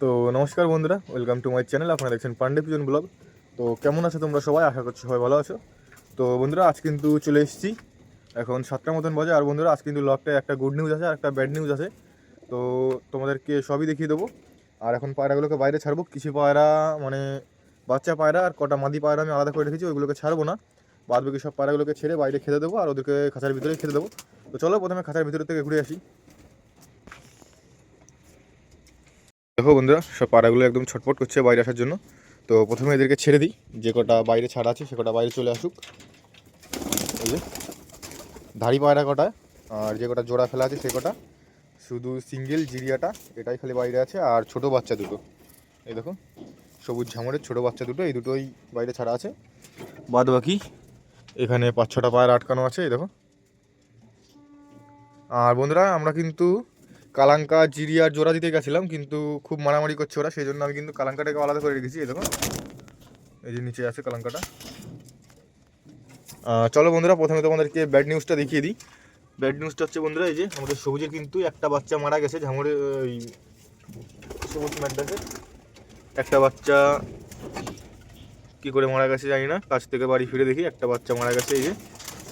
তো নমস্কার বন্ধুরা ওয়েলকাম টু মাই চ্যানেল আপনারা দেখছেন পান্ডে পিজন ব্লগ তো কেমন আছো তোমরা সবাই? আশা করছি সবাই ভালো আছো। তো বন্ধুরা, আজ কিন্তু চলে এসেছি। এখন সাতটার মতন বাজে। আর বন্ধুরা, আজ কিন্তু ব্লগটায় একটা গুড নিউজ আছে, আর একটা ব্যাড নিউজ আছে। তো তোমাদেরকে সবই দেখিয়ে দেবো। আর এখন পায়রাগুলোকে বাইরে ছাড়বো। কিছু পায়রা মানে বাচ্চা পায়রা আর কটা মাদি পায়রা আমি আলাদা করে রেখেছি, ওইগুলোকে ছাড়বো না। বাদ বাকি সব পায়রাগুলোকে ছেড়ে বাইরে খেতে দেবো আর ওদেরকে খাঁচার ভিতরে খেতে দেবো। তো চলো প্রথমে খাঁচার ভিতরে থেকে ঘুরে আসি। দেখো বন্ধুরা, সব পাড়াগুলো একদম ছটপট করছে বাইরে আসার জন্য। তো প্রথমে এদেরকে ছেড়ে দিই, যে কটা বাইরে ছাড়া আছে সে কটা বাইরে চলে আসুক। এই ধাড়ি পায়রা কটা, আর যে কটা জোড়া ফেলা আছে সে কটা। শুধু সিঙ্গেল জিরিয়াটা, এটাই খালি বাইরে আছে, আর ছোট বাচ্চা দুটো। এই দেখো, সবুজ ঝামরের ছোট বাচ্চা দুটো, এই দুটোই বাইরে ছাড়া আছে। বাদ বাকি এখানে পাঁচ ছটা পায়ের আটকানো আছে, এই দেখো। আর বন্ধুরা, আমরা কিন্তু কালাঙ্কা জিরিয়ার জোড়া দিতে গেছিলাম, কিন্তু খুব মারামারি করছে ওরা, সেই জন্য আমি কিন্তু কালাঙ্কাটাকে আলাদা করে রেখেছি, এই দেখো। এই যে নিচে আছে কালাঙ্কাটা। চলো বন্ধুরা, প্রথমে তোমাদেরকে ব্যাড নিউজটা দেখিয়ে দিই। ব্যাড নিউজটা হচ্ছে বন্ধুরা, এই যে আমাদের সবুজের কিন্তু একটা বাচ্চা মারা গেছে, ঝামরে, ওই সবুজ ম্যাডাসের একটা বাচ্চা কি করে মারা গেছে জানি না। কাছ থেকে বাড়ি ফিরে দেখি, একটা বাচ্চা মারা গেছে এই যে,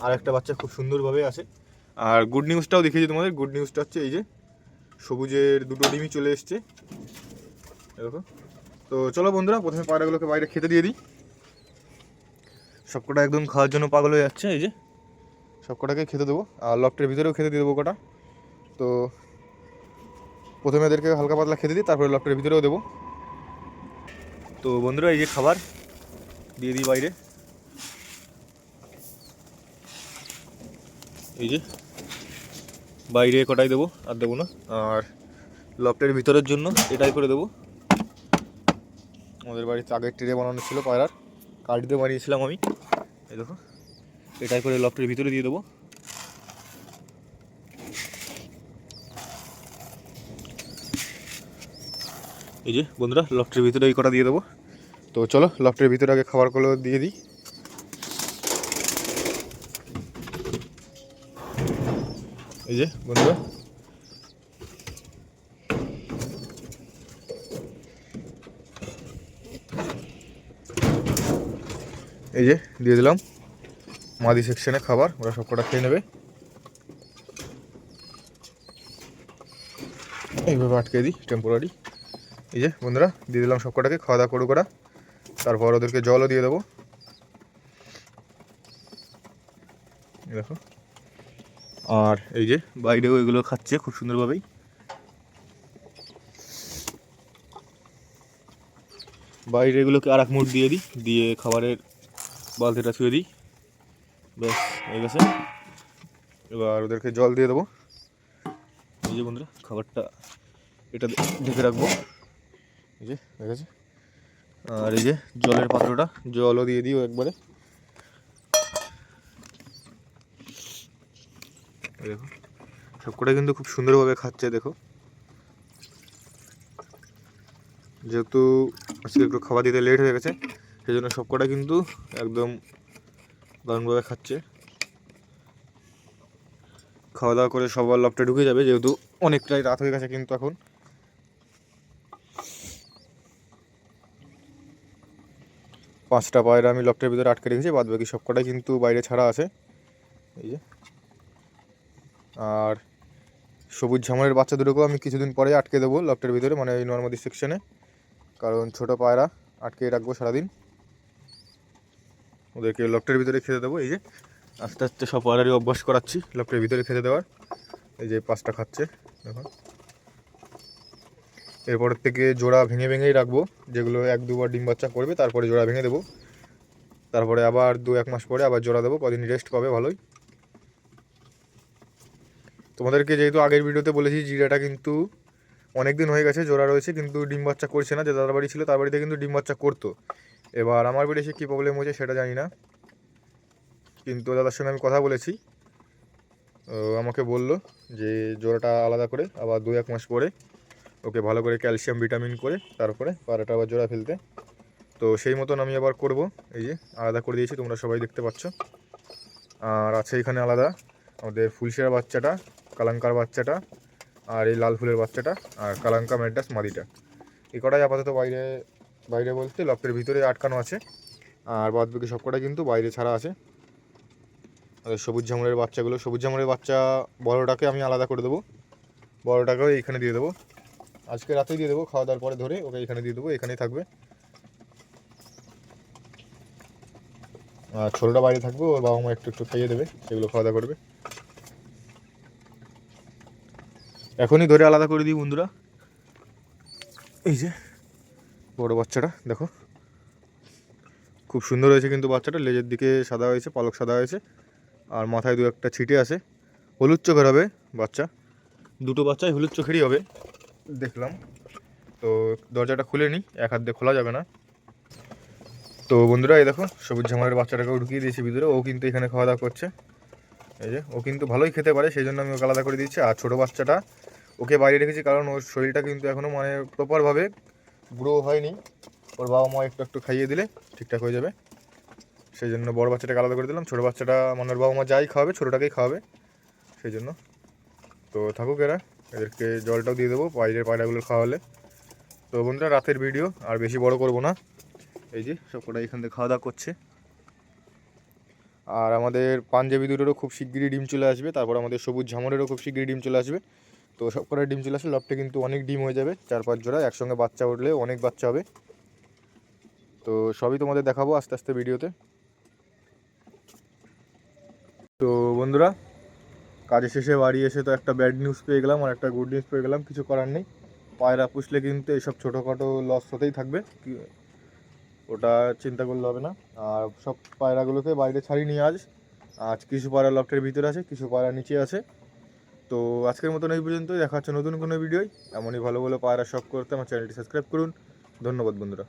আর একটা বাচ্চা খুব সুন্দরভাবে আছে। আর গুড নিউজটাও দেখিয়েছি তোমাদের গুড নিউজটা হচ্ছে এই যে, সবুজের দুটো ডিমই চলে এসছে। দেখো। তো চলো বন্ধুরা, প্রথমে পায়রাগুলোকে বাইরে খেতে দিয়ে দিই। সবকটা একদম খাওয়ার জন্য পাগল হয়ে যাচ্ছে এই যে। সবকটাকে খেতে দেবো, আর লকটের ভিতরেও খেতে দিয়ে দেবো কটা। তো প্রথমে এদেরকে হালকা পাতলা খেতে দিই, তারপরে লকটের ভিতরেও দেবো। তো বন্ধুরা, এই যে খাবার দিয়ে দিই বাইরে। এই যে, বাইরে কটাই দেবো? আর দেবো না। আর লফটের ভিতরের জন্য এটাই করে দেবো। আমাদের বাড়িতে আগের ট্রে বানানো ছিল পায়রার। কাঠ দিয়ে বানিয়েছিলাম আমি। এই দেখো, এটাই করে লফটের ভিতরে দিয়ে দেবো। এই যে, বন্ধুরা লফটের ভিতরে এই কটা দিয়ে দেবো। তো চলো লফটের ভিতরে আগে খাবারগুলো দিয়ে দিই। এই যে, বন্ধুরা। এই যে, দিয়ে দিলাম। মাদি সেকশনে খাবার, ওরা সব কটা খেয়ে নেবে। এইভাবে আটকে দিই টেম্পোরারি এই যে, বন্ধুরা, দিয়ে দিলাম সব কটাকে খাওয়া দাওয়া করুক ওরা। তারপর ওদেরকে জলও দিয়ে দেবো। দেখো। আর এই যে বাইরেও এগুলো খাচ্ছে খুব সুন্দরভাবেই। বাইরে এগুলোকে আর এক মুঠ দিয়ে দিই, দিয়ে খাবারের বালতিটা ছুঁয়ে দিই। ব্যাস, হয়ে গেছে। এবার ওদেরকে জল দিয়ে দেবো। এই যে বন্ধুরা, খাবারটা এটা ঢেকে রাখব। এই যে, হয়ে গেছে। আর এই যে জলের পাত্রটা, জলও দিয়ে দিও একবারে। দেখো, সবকটা কিন্তু খুব সুন্দরভাবে খাচ্ছে, দেখো। যেহেতু আজকে একটু খাবার দিতে লেট হয়ে গেছে, সেই জন্য সবকটা কিন্তু একদম দারুণভাবে খাচ্ছে। খাওয়া দাওয়া করে সবার লপটা ঢুকে যাবে, যেহেতু অনেকটাই রাত হয়ে গেছে কিন্তু এখন। পাঁচটা পায়রা আমি লফটের ভিতরে আটকে রেখেছি বাদ বাকি সবকটাই কিন্তু বাইরে ছাড়া আছে। এই যে। আর সবুজ ঝামরের বাচ্চা দুটোকেও আমি কিছুদিন পরে আটকে দেবো লফটের ভিতরে মানে এই নর্মাদি সেকশনে কারণ ছোট পায়রা, আটকে রাখব সারাদিন। ওদেরকে লফটের ভিতরে খেতে দেবো, এই যে। আস্তে আস্তে সব পায়রারই অভ্যাস করাচ্ছি লফটের ভিতরে খেতে দেওয়ার। এই যে পাঁচটা খাচ্ছে, দেখুন। এরপরের থেকে জোড়া ভেঙে ভেঙেই রাখব, যেগুলো এক দুবার ডিম বাচ্চা করবে, তারপরে জোড়া ভেঙে দেবো। তারপরে আবার দু এক মাস পরে আবার জোড়া দেবো, কদিন রেস্ট পাবে ভালোই। তোমাদেরকে যেহেতু আগের ভিডিওতে বলেছি, জিরাটা কিন্তু অনেক দিন হয়ে গেছে, জোড়া রয়েছে, কিন্তু ডিম বাচ্চা করছে না, যে দাদার বাড়ি ছিল, তার বাড়িতে কিন্তু ডিম বাচ্চা করতো। এবার আমার বাড়ি এসে কী প্রবলেম হয়েছে সেটা জানি না। কিন্তু দাদার সঙ্গে আমি কথা বলেছি। আমাকে বলল যে জোড়াটা আলাদা করে, আবার দু এক মাস পরে ওকে ভালো করে ক্যালসিয়াম, ভিটামিন করে তারপরে পাড়াটা আবার জোড়া ফেলতে। তো সেই মতন আমি আবার করব। এই যে আলাদা করে দিয়েছি, তোমরা সবাই দেখতে পাচ্ছ। আর আছে এখানে আলাদা আমাদের ফুলশিয়ার বাচ্চাটা, কালাঙ্কার বাচ্চাটা, আর এই লাল ফুলের বাচ্চাটা, আর কালাঙ্কা ম্যাডাস মাদিটা। এই কটাই আপাতত বাইরে বাইরে বলতে লফটের ভিতরে আটকানো আছে। আর বাদ বাকি সব কিন্তু বাইরে ছাড়া আছে। আর সবুজ ঝামুরের বাচ্চাগুলো, সবুজ ঝামুরের বাচ্চা বড়োটাকে আমি আলাদা করে দেবো। বড়োটাকেও এইখানে দিয়ে দেবো। আজকে রাতেই দিয়ে দেবো, খাওয়া দাওয়ার পরে ধরে ওকে এখানে দিয়ে দেবো, এখানেই থাকবে। আর ছোটোটা বাইরে থাকবে, ওর বাবা মা একটু একটু খাইয়ে দেবে, সেগুলো খাওয়া দাওয়া করবে। এখনই ধরে আলাদা করে দিই বন্ধুরা। এই যে, বড় বাচ্চাটা, দেখো। খুব সুন্দর হয়েছে কিন্তু বাচ্চাটা, লেজের দিকে সাদা হয়েছে, পালক সাদা হয়েছে, আর মাথায় দু একটা ছিটে আছে। হলুদ চোখের হবে বাচ্চা। দুটো বাচ্চাই হলুদ চোখেরই হবে। দেখলাম। তো দরজাটা খুলে নিই, এক হাত দিয়ে খোলা যাবে না। তো বন্ধুরা, এই দেখো, সবুজ ঝামারের বাচ্চাটাকেও ঢুকিয়ে দিয়েছি ভিতরে, ও কিন্তু এখানে খাওয়া দাওয়া করছে। এই যে, ও কিন্তু ভালোই খেতে পারে, সেই জন্য আমি ওকে আলাদা করে দিচ্ছি আর ছোটো বাচ্চাটা, ওকে বাইরে রেখেছি কারণ ওর শরীরটা কিন্তু এখনও মানে প্রপারভাবে গ্রো হয়নি। ওর বাবা মা একটু একটু খাইয়ে দিলে ঠিকঠাক হয়ে যাবে। সেই জন্য বড় বাচ্চাটাকে আলাদা করে দিলাম। ছোটো বাচ্চাটা মানে ওর বাবা মা যাই খাওয়াবে, ছোটোটাকেই খাওয়াবে, সেই জন্য। তো থাকুক এরা। এদেরকে জলটাও দিয়ে দেবো বাইরের পায়রাগুলো খাওয়ালে। তো বন্ধুরা, রাতের ভিডিও আর বেশি বড় করব না। এই যে সব কটা এখান থেকে খাওয়া দাওয়া করছে। আর আমাদের পাঞ্জাবি দুটোরও খুব শিগগিরই ডিম চলে আসবে। তারপর আমাদের সবুজ ঝামরেরও খুব শিগগিরই ডিম চলে আসবে। তো সব কটা ডিম চলে আসলে লবটে কিন্তু অনেক ডিম হয়ে যাবে। চার পাঁচ জোড়া, একসঙ্গে বাচ্চা উঠলে অনেক বাচ্চা হবে। তো সবই তোমাদের দেখাবো আস্তে আস্তে ভিডিওতে। তো বন্ধুরা কাজে শেষে বাড়ি এসে তো একটা ব্যাড নিউজ পেয়ে গেলাম আর একটা গুড নিউজ পেয়ে গেলাম, কিছু করার নেই। পায়রা পুষলে কিন্তু এইসব ছোটোখাটো লস হতেই থাকবে ওটা চিন্তা করলে হবে না। আর সব পায়রাগুলোকে বাইরে ছাড়িয়ে নিয়ে আজ আজ কিছু পায়রা লফটের ভিতরে আছে, কিছু পায়রা নিচে আছে। তো আজকের মতন এই পর্যন্তই, দেখা হচ্ছে নতুন কোনো ভিডিওয় এমনই ভালো ভালো পায়রা শখ করতে আমার চ্যানেলটি সাবস্ক্রাইব করুন। ধন্যবাদ বন্ধুরা।